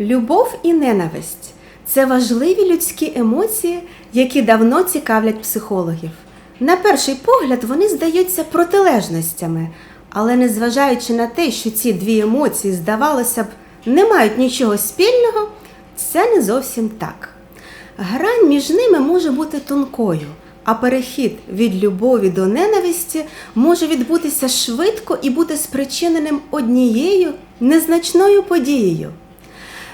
Любов і ненависть це важливі людські емоції, які давно цікавлять психологів. На перший погляд вони здаються протилежностями, але незважаючи на те, що ці дві емоції, здавалося б, не мають нічого спільного, це не зовсім так. Грань між ними може бути тонкою, а перехід від любові до ненависті може відбутися швидко і бути спричиненим однією незначною подією.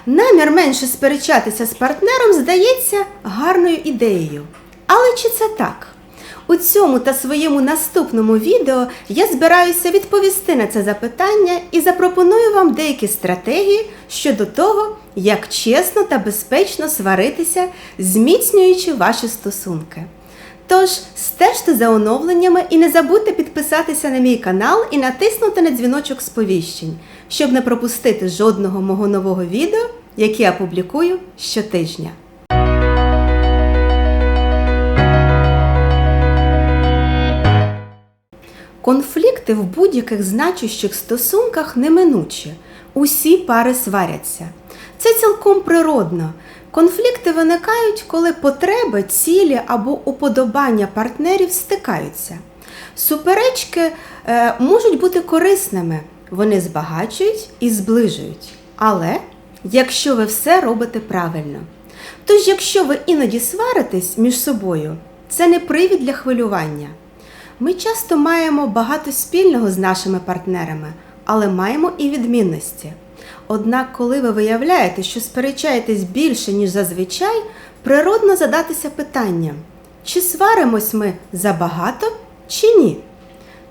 Намір менше сперечатися з партнером здається гарною ідеєю. Але чи це так? У цьому та своєму наступному відео я збираюся відповісти на це запитання і запропоную вам деякі стратегії щодо того, як чесно та безпечно сваритися, зміцнюючи ваші стосунки. Тож стежте за оновленнями і не забудьте підписатися на мій канал і натиснути на дзвіночок сповіщень, щоб не пропустити жодного мого нового відео, яке я публікую щотижня. Конфлікти в будь-яких значущих стосунках неминучі. Усі пари сваряться. Це цілком природно. Конфлікти виникають, коли потреби, цілі або уподобання партнерів стикаються. Суперечки е, можуть бути корисними, вони збагачують і зближують. Але якщо ви все робите правильно. Тож, якщо ви іноді сваритесь між собою, це не привід для хвилювання. Ми часто маємо багато спільного з нашими партнерами, але маємо і відмінності. Однак, коли ви виявляєте, що сперечаєтесь більше, ніж зазвичай, природно задатися питанням, чи сваримось ми забагато, чи ні.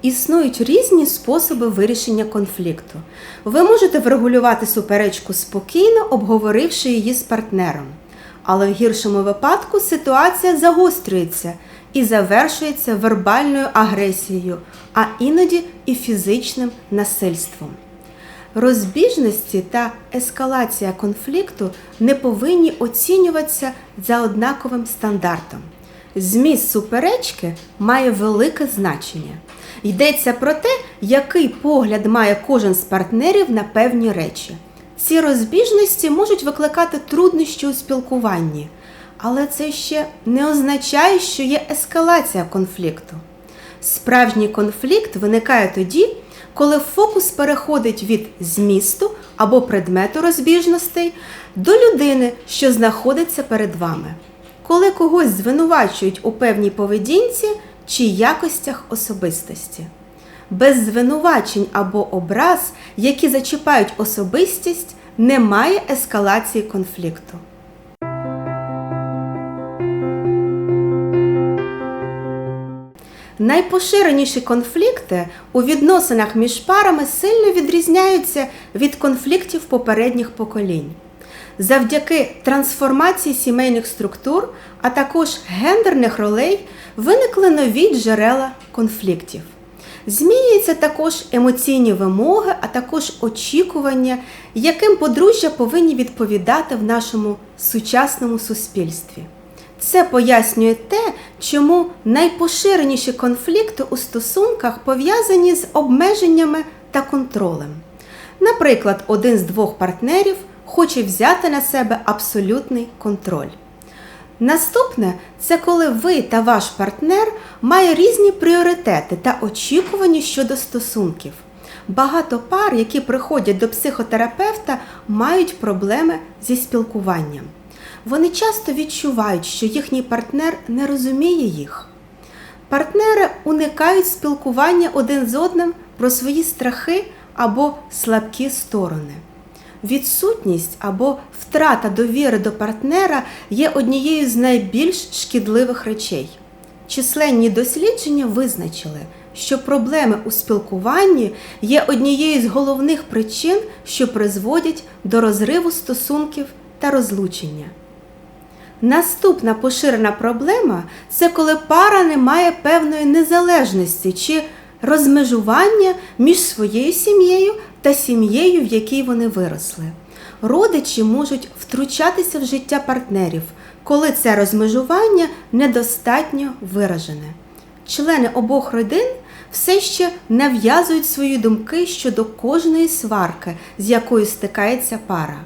Існують різні способи вирішення конфлікту. Ви можете врегулювати суперечку спокійно, обговоривши її з партнером. Але в гіршому випадку ситуація загострюється і завершується вербальною агресією, а іноді і фізичним насильством. Розбіжності та ескалація конфлікту не повинні оцінюватися за однаковим стандартом. Зміст суперечки має велике значення. Йдеться про те, який погляд має кожен з партнерів на певні речі. Ці розбіжності можуть викликати труднощі у спілкуванні, але це ще не означає, що є ескалація конфлікту. Справжній конфлікт виникає тоді, коли фокус переходить від змісту або предмету розбіжностей до людини, що знаходиться перед вами, коли когось звинувачують у певній поведінці чи якостях особистості. Без звинувачень або образ, які зачіпають особистість, немає ескалації конфлікту. Найпоширеніші конфлікти у відносинах між парами сильно відрізняються від конфліктів попередніх поколінь. Завдяки трансформації сімейних структур, а також гендерних ролей, виникли нові джерела конфліктів. Змінюються також емоційні вимоги, а також очікування, яким подружжя повинні відповідати в нашому сучасному суспільстві. Це пояснює те, чому найпоширеніші конфлікти у стосунках пов'язані з обмеженнями та контролем. Наприклад, один з двох партнерів хоче взяти на себе абсолютний контроль. Наступне це коли ви та ваш партнер має різні пріоритети та очікування щодо стосунків. Багато пар, які приходять до психотерапевта, мають проблеми зі спілкуванням. Вони часто відчувають, що їхній партнер не розуміє їх. Партнери уникають спілкування один з одним про свої страхи або слабкі сторони. Відсутність або втрата довіри до партнера є однією з найбільш шкідливих речей. Численні дослідження визначили, що проблеми у спілкуванні є однією з головних причин, що призводять до розриву стосунків та розлучення. Наступна поширена проблема це коли пара не має певної незалежності чи розмежування між своєю сім'єю та сім'єю, в якій вони виросли. Родичі можуть втручатися в життя партнерів, коли це розмежування недостатньо виражене. Члени обох родин все ще нав'язують свої думки щодо кожної сварки, з якою стикається пара.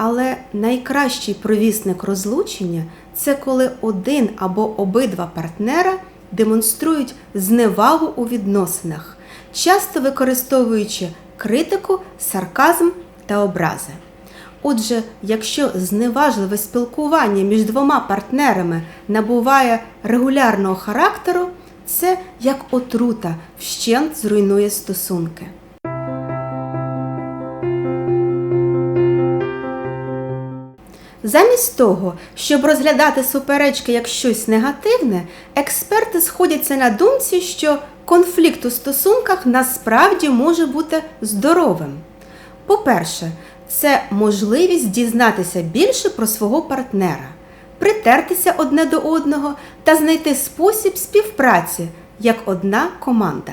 Але найкращий провісник розлучення це коли один або обидва партнера демонструють зневагу у відносинах, часто використовуючи критику, сарказм та образи. Отже, якщо зневажливе спілкування між двома партнерами набуває регулярного характеру, це як отрута вщент зруйнує стосунки. Замість того, щоб розглядати суперечки як щось негативне, експерти сходяться на думці, що конфлікт у стосунках насправді може бути здоровим. По-перше, це можливість дізнатися більше про свого партнера, притертися одне до одного та знайти спосіб співпраці як одна команда.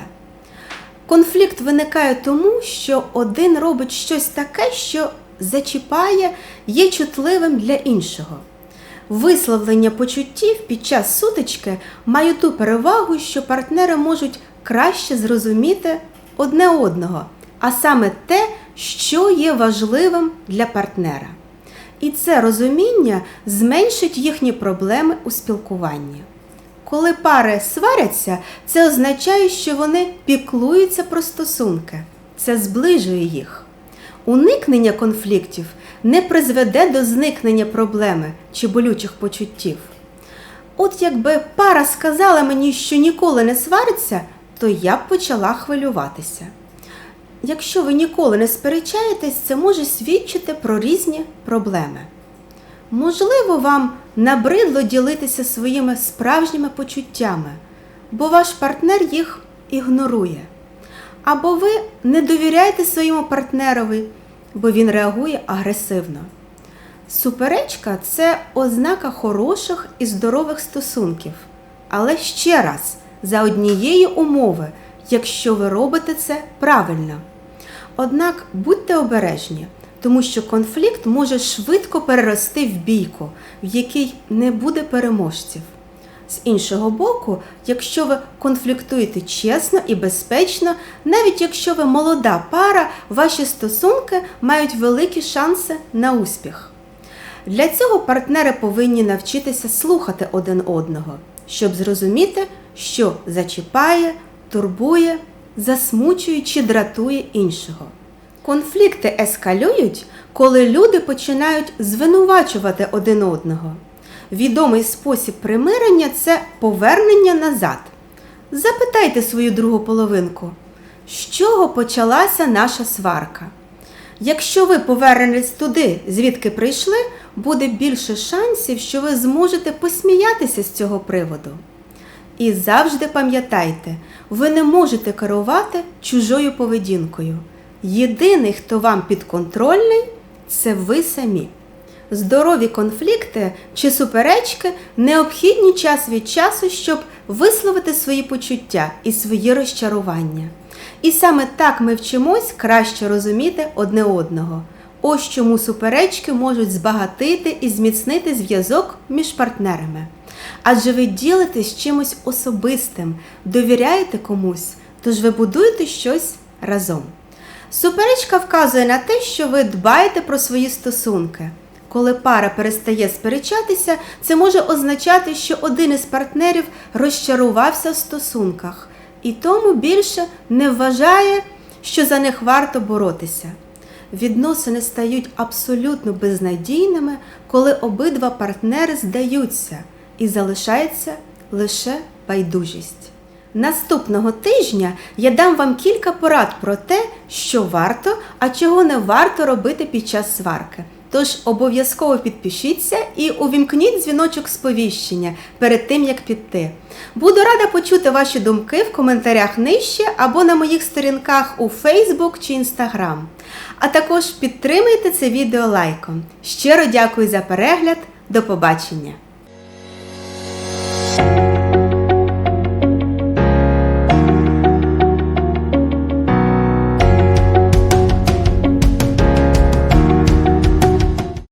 Конфлікт виникає тому, що один робить щось таке, що зачіпає, є чутливим для іншого. Висловлення почуттів під час сутички має ту перевагу, що партнери можуть краще зрозуміти одне одного, а саме те, що є важливим для партнера. І це розуміння зменшить їхні проблеми у спілкуванні. Коли пари сваряться, це означає, що вони піклуються про стосунки, це зближує їх. Уникнення конфліктів не призведе до зникнення проблеми чи болючих почуттів. От якби пара сказала мені, що ніколи не свариться, то я б почала хвилюватися. Якщо ви ніколи не сперечаєтесь, це може свідчити про різні проблеми. Можливо, вам набридло ділитися своїми справжніми почуттями, бо ваш партнер їх ігнорує. Або ви не довіряєте своєму партнерові, бо він реагує агресивно. Суперечка це ознака хороших і здорових стосунків. Але ще раз, за однієї умови, якщо ви робите це правильно. Однак будьте обережні, тому що конфлікт може швидко перерости в бійку, в якій не буде переможців. З іншого боку, якщо ви конфліктуєте чесно і безпечно, навіть якщо ви молода пара, ваші стосунки мають великі шанси на успіх. Для цього партнери повинні навчитися слухати один одного, щоб зрозуміти, що зачіпає, турбує, засмучує чи дратує іншого. Конфлікти ескалюють, коли люди починають звинувачувати один одного. Відомий спосіб примирення це повернення назад. Запитайте свою другу половинку, з чого почалася наша сварка. Якщо ви повернетесь туди, звідки прийшли, буде більше шансів, що ви зможете посміятися з цього приводу. І завжди пам'ятайте, ви не можете керувати чужою поведінкою. Єдиний, хто вам підконтрольний, це ви самі. Здорові конфлікти чи суперечки необхідні час від часу, щоб висловити свої почуття і свої розчарування. І саме так ми вчимось краще розуміти одне одного. Ось чому суперечки можуть збагатити і зміцнити зв'язок між партнерами. Адже ви ділитесь чимось особистим, довіряєте комусь, тож ви будуєте щось разом. Суперечка вказує на те, що ви дбаєте про свої стосунки. Коли пара перестає сперечатися, це може означати, що один із партнерів розчарувався в стосунках і тому більше не вважає, що за них варто боротися. Відносини стають абсолютно безнадійними, коли обидва партнери здаються і залишається лише байдужість. Наступного тижня я дам вам кілька порад про те, що варто, а чого не варто робити під час сварки. Тож обов'язково підпишіться і увімкніть дзвіночок сповіщення перед тим, як піти. Буду рада почути ваші думки в коментарях нижче або на моїх сторінках у Facebook чи Instagram. А також підтримайте це відео лайком. Щиро дякую за перегляд. До побачення!